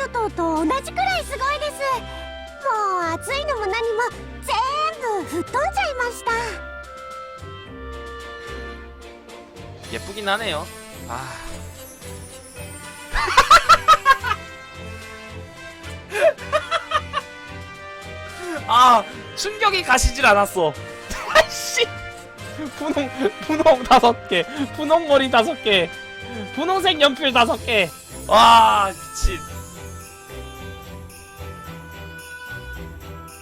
諸島と同じくらいすごいですもう暑いのも何も全部吹っ飛んじゃいました 예쁘긴 하네요 아 아, 충격이 가시질 않았어. 씨. 분홍, 분홍 다섯 개, 분홍머리 다섯 개, 분홍색 연필 다섯 개. 와, 미친.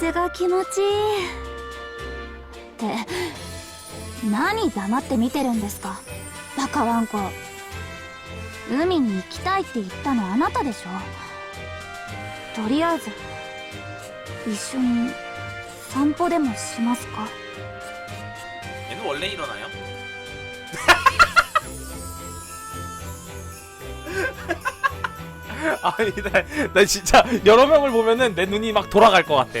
風が気持ちいいって何黙って見てるんですかバカワンコ海に行きたいって言ったのあなたでしょとりあえず一緒に散歩でもしますか 얘는 원래 일어나요? 아니 나, 나 진짜 여러 명을 보면은 내 눈이 막 돌아갈 것 같아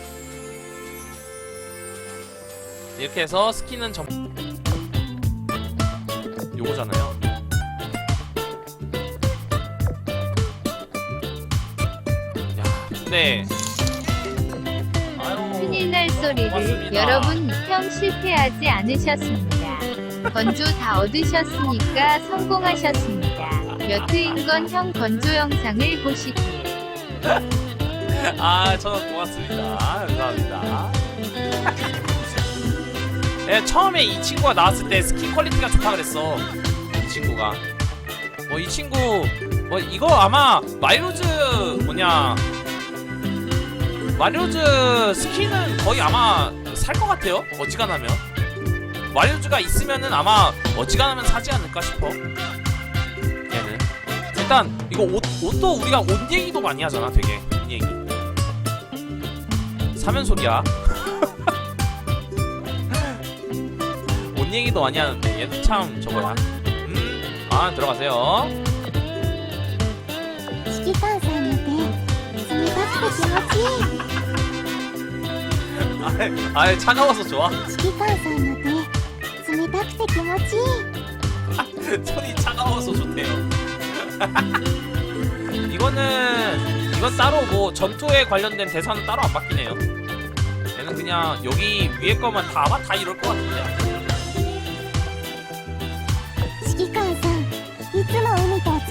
이렇게 해서 스킨은 전 요거잖아요 야 근데 큰일 날 소리를 고맙습니다. 여러분 형 실패하지 않으셨습니다. 건조 다 얻으셨으니까 성공하셨습니다. 몇 회인 건 형 건조 영상을 보시길. 아, 저는 고맙습니다. 감사합니다. 네, 처음에 이 친구가 나왔을 때 스킨 퀄리티가 좋다 그랬어. 이 친구가. 뭐, 이 친구, 뭐, 이거 아마, 마이로즈, 뭐냐. 마리오즈 스킨은 거의 아마 살 것 같아요. 어지간하면. 마리오즈가 있으면은 아마 어지간하면 사지 않을까 싶어. 얘는. 일단, 이거 옷, 옷도 우리가 옷 얘기도 많이 하잖아, 되게. 옷 얘기. 사면 소리야. 옷 얘기도 많이 하는데 얘도 참 저거야. 음, 아 들어가세요. 指揮官さんの手冷たくて気持ちいい 아, 아 차가워서 좋아. 指揮官さんの手冷たくて気持ちいい 손이 차가워서 좋대요. 이거는 이거는 이건 따로 뭐 전투에 관련된 대사는 따로 안 바뀌네요. 얘는 그냥 여기 위에 거만 다 아마 다 이럴 것 같은데. も海とお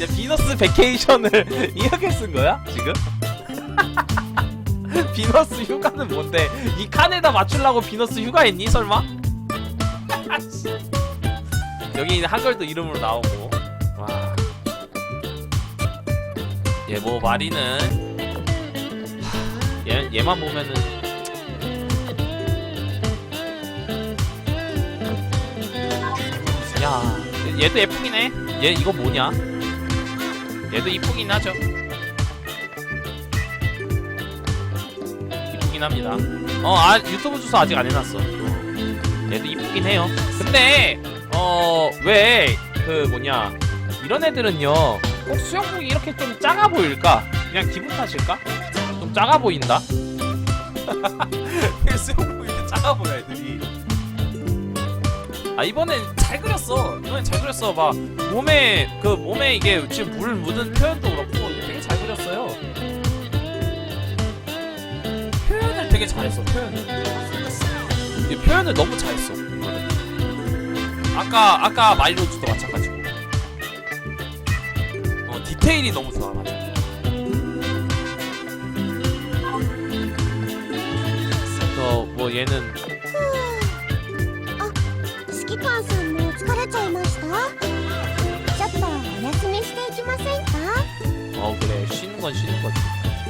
야 비너스 베케이션을 이렇게 쓴 거야 지금? 비너스 휴가는 뭔데? 이 칸에다 맞추려고 비너스 휴가 했니 설마? 여기 한글도 이름으로 나오고 와. 얘 뭐 마리는 하, 얘 얘만 보면은 야 얘도 예쁘긴 해. 얘 이거 뭐냐? 얘도 이쁘긴 하죠. 이쁘긴 합니다. 어, 아 유튜브 주소 아직 안 해놨어. 얘도 이쁘긴 해요. 근데 어 왜 그 뭐냐 이런 애들은요 꼭 수영복이 이렇게 좀 작아 보일까? 그냥 기분 탓일까? 좀 작아 보인다. 수영복이 이렇게 작아 보여 애들이. 아 이번엔 잘 그렸어. 이번엔 잘 그렸어. 막 몸에 그 몸에 이게 지금 물 묻은 표현도 그렇고 되게 잘 그렸어요. 표현을 되게 잘했어. 표현을. 이 표현을 너무 잘했어. 이거는. 아까 아까 마이로즈도 마찬가지고. 어 디테일이 너무 좋아 맞아. 그래서 뭐 얘는 指揮官さんも疲れちゃいましたちょっとお休みしていきませんか 어 그래 쉬는 건 쉬는 거지.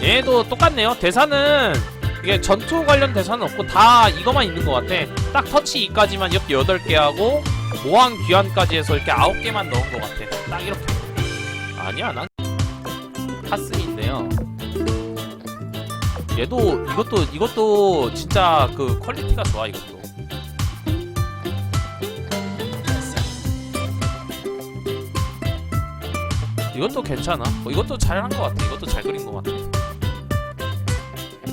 얘도 똑같네요. 대사는 이게 전투 관련 대사는 없고 다 이거만 있는 것 같아. 딱 터치 2까지만 이렇게 8개 하고 모항 귀환까지 해서 이렇게 9개만 넣은 것 같아. 딱 이렇게. 아니야 난 카스인데요. 얘도 이것도 이것도 진짜 그 퀄리티가 좋아 이것도. 이것도 괜찮아. 어, 이것도 잘 한 것 같아. 이것도 잘 그린 것 같아.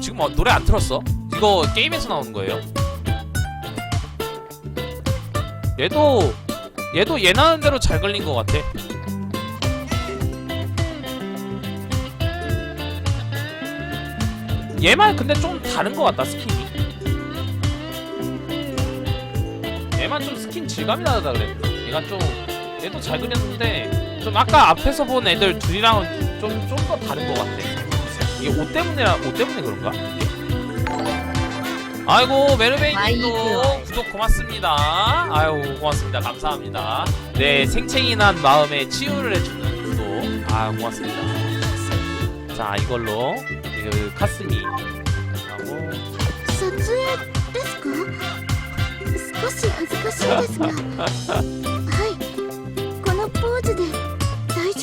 지금 어, 노래 안 틀었어? 이거 게임에서 나오는 거예요. 얘도 얘도 얘 나는 대로 잘 걸린 것 같아. 얘만 근데 좀 다른 것 같다 스킨이. 얘만 좀 스킨 질감이 다르다 그랬나? 얘가 좀 얘도 잘 그렸는데 좀 아까 앞에서 본 애들 둘이랑은 좀 좀 더 다른 것 같아. 이게 옷 때문에 옷 때문에 그런가? 이게? 아이고 메르베이님도 와이드. 구독 고맙습니다. 아유 고맙습니다. 감사합니다. 네 생채기 난 마음에 치유를 해주는 구독. 아 고맙습니다. 자 이걸로 그 카스미 하고 撮影ですか少し恥ずかしいですが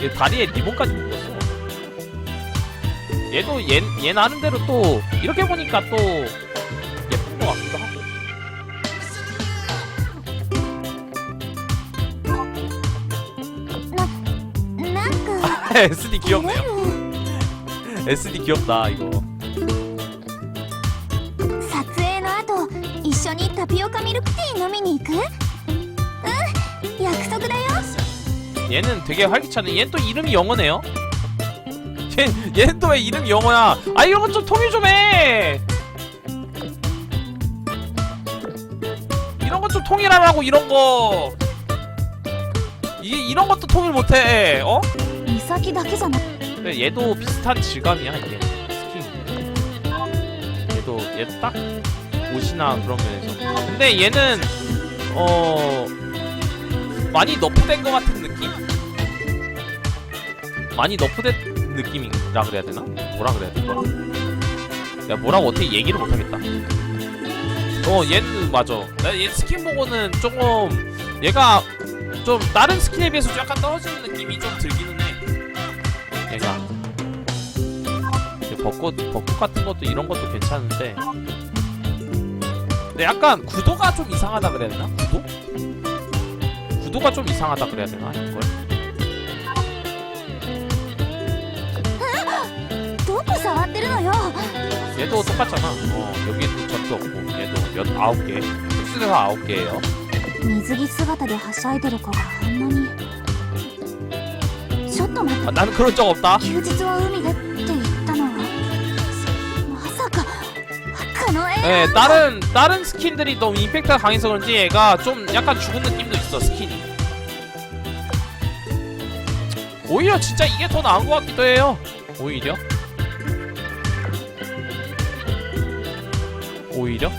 얘 다리에 리본까지 묶었어 얘도 얘, 얘 나름대로 또 이렇게 보니까 또 예쁜 것 같기도 하고 なんか SD 照れ 귀엽네요 る SD 귀엽다 이거 撮影の後一緒にタピオカミルクティー飲みに行く 얘는 되게 활기차네 얘는 또 이름이 영어네요. 얘, 얘는 또 왜 이름이 영어야? 아 이런 건 좀 통일 좀해! 이런 것 좀 통일하라고 이런 거! 이, 이런 것도 통일 못해 어? 이삭이 다기잖아. 얘도 비슷한 질감이야 이게. 스킨. 얘도 얘딱 옷이나 그런 면에서. 근데 얘는 어 많이 너프된 것 같은 많이 너프된 느낌이라 그래야 되나? 뭐라 그래야 되나? 야 뭐라고 어떻게 얘기를 못하겠다. 어 얘는 맞아. 나얘 스킨 보고는 조금 얘가 좀 다른 스킨에 비해서 좀 약간 떨어지는 느낌이 좀 들기는 해. 얘가. 벚꽃 벚꽃 같은 것도 이런 것도 괜찮은데. 근데 약간 구도가 좀 이상하다 그래야 되나? 구도? 구도가 좀 이상하다 그래야 되나? 이걸 触ってるのよ 얘도 똑같잖아 어 여기도 전투 없고 얘도 몇 아홉 개 특수대사 아홉 개예요 水着姿ではしゃいでる子があんなにちょっと待って 아, 나는 그런 적 없다 休日は海でって言ったのはまさかこの絵 예 다른 다른 스킨들이 너무 임팩트가 강해서 그런지 얘가 좀 약간 죽은 느낌도 있어 스킨이 오히려 진짜 이게 더 나은 것 같기도 해요 오히려 오히려? 어.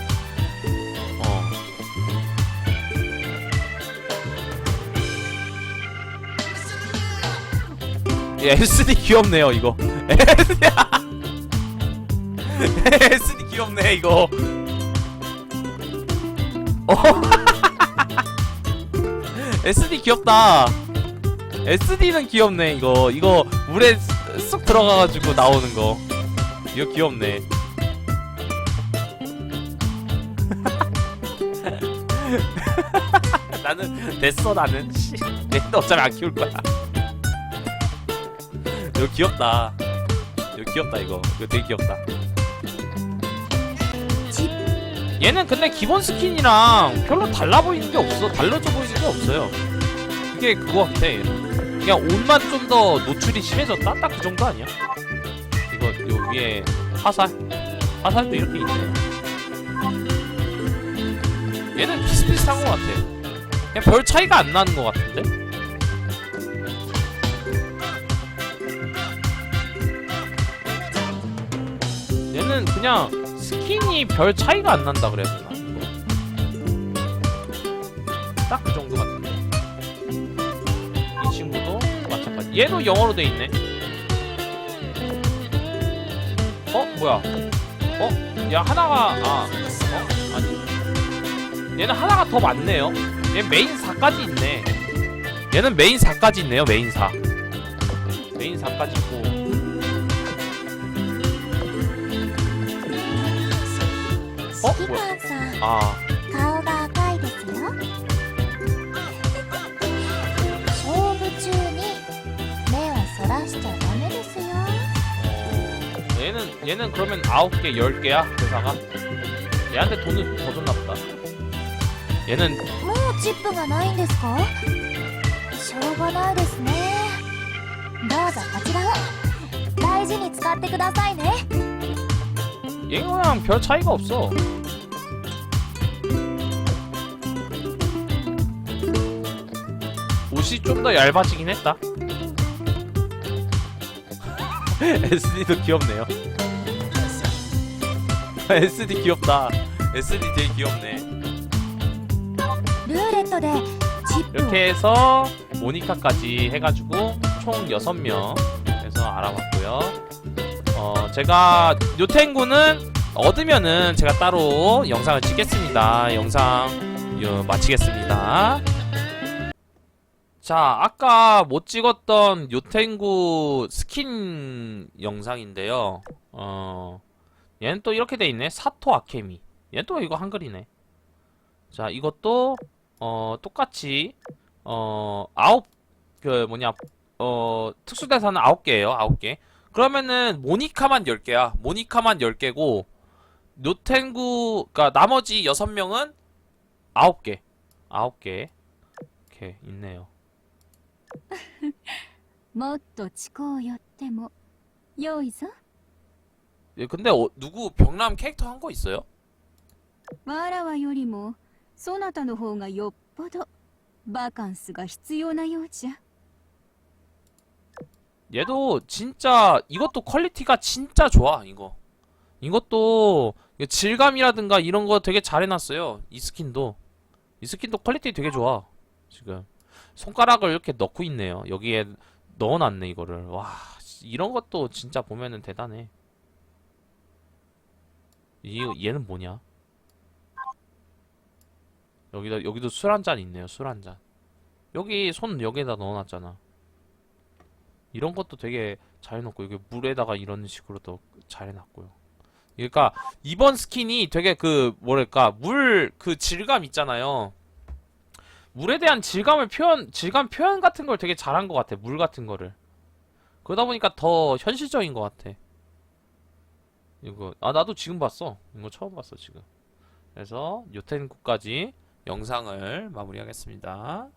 예, SD 귀엽네요 이거. SD 귀엽네 이거. 어? SD 귀엽다. SD는 귀엽네 이거. 이거 물에 쑥 들어가가지고 나오는 거. 이거 귀엽네 나는 됐어 나는. 씨 얘는 어차피 안 키울 거야. 이거 귀엽다. 이거 귀엽다 이거. 이거 되게 귀엽다. 얘는 근데 기본 스킨이랑 별로 달라 보이는 게 없어. 달라져 보이는 게 없어요. 그게 그거 같아. 그냥 옷만 좀 더 노출이 심해졌다? 딱 그 정도 아니야? 이거 요 위에 화살? 화살도 이렇게 있네. 얘는 비슷비슷한 것 같아 그냥 별 차이가 안 나는 것 같은데? 얘는 그냥 스킨이 별 차이가 안 난다 그래야 되나? 딱 그 정도 같은데. 이 친구도 마찬가지. 얘도 영어로 돼 있네. 어 뭐야? 어? 야 하나가 아 어? 아니. 얘는 하나가 더 많네요. 얘 메인 4까지 있네. 얘는 메인 4까지 있네요 메인 4 메인 4까지 있고. 어? 뭐야? 아. 어, 얘는 얘는 그러면 9개 10개야? 대사가. 얘한테 돈을 더 줬나 보다. 얘는 뭐, チップがないんですかしょうがないですねどうぞこちらを大事に使ってくださいね 얘랑 별 차이가 없어. 옷이 좀 더 얇아지긴 했다. SD도 귀엽네요. SD 귀엽다. SD 되게 귀엽네. ルーレットでチップを 이렇게 해서 모니카까지 해가지고 총 6명 해서 알아봤고요. 어, 제가 요탱구는 얻으면은 제가 따로 영상을 찍겠습니다. 영상 요, 마치겠습니다. 자, 아까 못 찍었던 요탱구 스킨 영상인데요. 어, 얘는 또 이렇게 돼 있네. 사토 아케미. 얘는 또 이거 한글이네. 자, 이것도 어, 똑같이 어, 아홉 그 뭐냐 어, 특수대사는 아홉 개예요. 아홉 개. 그러면은 모니카만 10개야. 모니카만 10개고 노텐구 그러니까 나머지 6명은 9개. 9개. 이렇게 있네요. もっと地高寄ってもよいぞ 예, 근데 어, 누구 병남 캐릭터 한 거 있어요? わらわよりも そなたの方がよっぽど バカンスが必要なようじゃ 얘도 진짜 이것도 퀄리티가 진짜 좋아 이거 이것도 이거 질감이라든가 이런 거 되게 잘 해놨어요 이 스킨도 이 스킨도 퀄리티 되게 좋아 지금 손가락을 이렇게 넣고 있네요 여기에 넣어놨네 이거를 와 이런 것도 진짜 보면은 대단해 이 얘는 뭐냐 여기다 여기도 술 한 잔 있네요 술 한 잔 여기 손 여기에다 넣어놨잖아 이런 것도 되게 잘 해놓고 여기 물에다가 이런 식으로도 잘 해놨고요. 그러니까 이번 스킨이 되게 그 뭐랄까 물 그 질감 있잖아요. 물에 대한 질감을 표현 질감 표현 같은 걸 되게 잘한 것 같아. 물 같은 거를. 그러다 보니까 더 현실적인 것 같아. 이거 아 나도 지금 봤어. 이거 처음 봤어 지금. 그래서 요텐구까지 영상을 마무리하겠습니다.